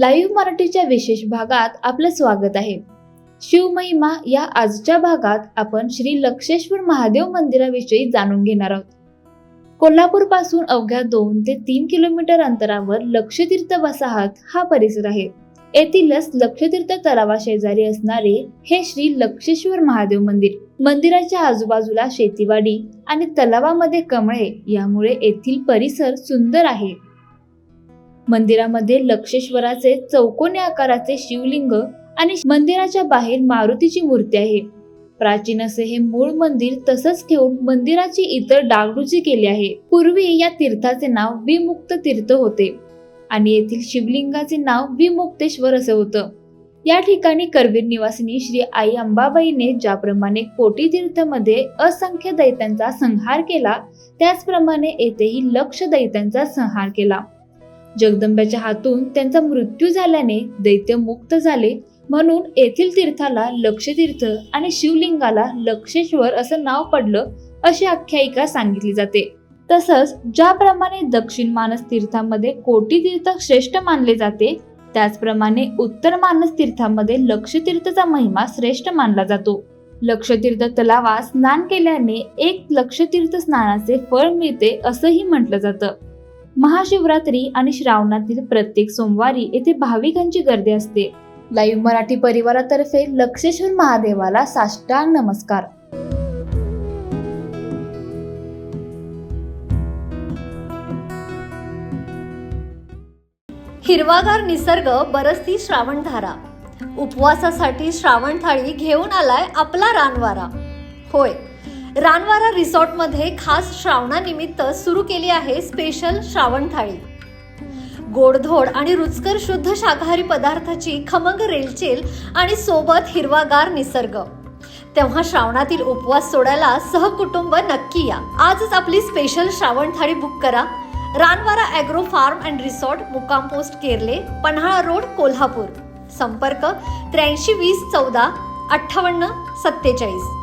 Live मराठीच्या विशेष भागात आपलं स्वागत आहे. शिवमहिमा या आजच्या भागात आपण श्री लक्षेश्वर महादेव मंदिराविषयी जाणून घेणार आहोत. कोल्हापूरपासून अवघ्या दोन ते तीन किलोमीटर अंतरावर लक्षतीर्थ वसाहत हा परिसर आहे. येथीलच लक्षतीर्थ तलावा शेजारी असणारे हे श्री लक्षेश्वर महादेव मंदिर मंदिराच्या आजूबाजूला शेतीवाडी आणि तलावामध्ये कमळे यामुळे येथील परिसर सुंदर आहे. मंदिरामध्ये लक्षेश्वराचे चौकोनी आकाराचे शिवलिंग आणि मंदिराच्या बाहेर मारुतीची मूर्ती आहे. प्राचीन असे हे मूळ मंदिर तसंच ठेवून मंदिराची इतर डागडुजी केली आहे. पूर्वी या तीर्थाचे नाव विमुक्त तीर्थ होते आणि येथील शिवलिंगाचे नाव विमुक्तेश्वर असे होतं. या ठिकाणी करवीर निवासिनी श्री आई अंबाबाईने ज्याप्रमाणे कोटी तीर्थमध्ये असंख्य दैत्यांचा संहार केला त्याचप्रमाणे येथेही लक्ष दैत्यांचा संहार केला. जगदंब्याच्या हातून त्यांचा मृत्यू झाल्याने दैत्य मुक्त झाले. म्हणून येथील तीर्थाला लक्षतीर्थ आणि शिवलिंगाला लक्षेश्वर असं नाव पडलं अशी आख्यायिका सांगितली जाते. तसंच ज्याप्रमाणे दक्षिण मानस तीर्थामध्ये कोटी तीर्थ श्रेष्ठ मानले जाते त्याचप्रमाणे उत्तर मानस तीर्थामध्ये लक्षतीर्थचा महिमा श्रेष्ठ मानला जातो. लक्षतीर्थ तलावात स्नान केल्याने एक लक्षतीर्थ स्नानाचे फळ मिळते असंही म्हटलं जातं. महाशिवरात्री आणि श्रावणातील प्रत्येक सोमवारी येथे भाविकांची गर्दी असते. लाईव्ह मराठी परिवारातर्फे लक्षेश्वर महादेवाला साष्टांग नमस्कार. हिरवागार निसर्ग बरसती श्रावणधारा. उपवासासाठी श्रावण थाळी घेऊन आलाय आपला रानवारा. होय रानवारा रिसॉर्टमध्ये खास श्रावणानिमित्त सुरू केली आहे स्पेशल श्रावण थाळी. गोडधोड आणि रुचकर शुद्ध शाकाहारी पदार्थाची खमंग रेलचेल आणि सोबत हिरवागार निसर्ग. तेव्हा श्रावणातील उपवास सोडायला सहकुटुंब नक्की या. आजच आपली स्पेशल श्रावण थाळी बुक करा. Ranvara agro farm and resort मुक्काम पोस्ट केरले पन्हाळा रोड कोल्हापूर. संपर्क त्र्याऐंशी वीस चौदा अठ्ठावन्न सत्तेचाळीस.